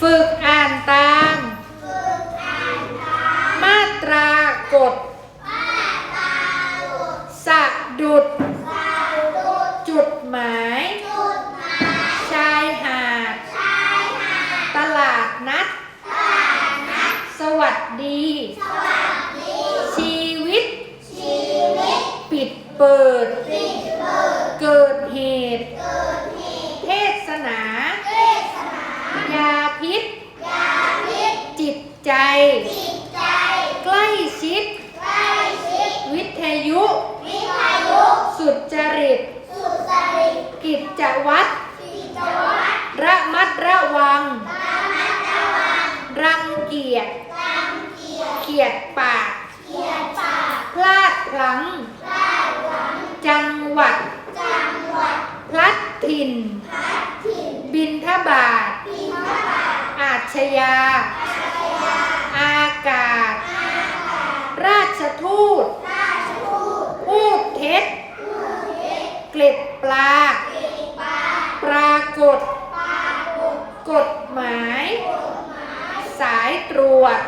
ฝึกอ่านตามมาตรากฎสะดุด จุดหมาย ชายหาด ตลาดนัด สวัสดี ชีวิต ปิดเปิด เกิดเหตุ เทศนา ยาพิษ จิต ใจ ใกล้ชิด วิทยุ สุจริต กิจวัตร ระมัดระวัง รังเกียจเขียดปาก พลาดพลั้ง จังหวัด พลัดถิ่น บินทบาทอาชญา อากาศ ราชทูต พูดเท็จ เกล็ดปลา ปรากฏ กฎหมาย สายตรวจ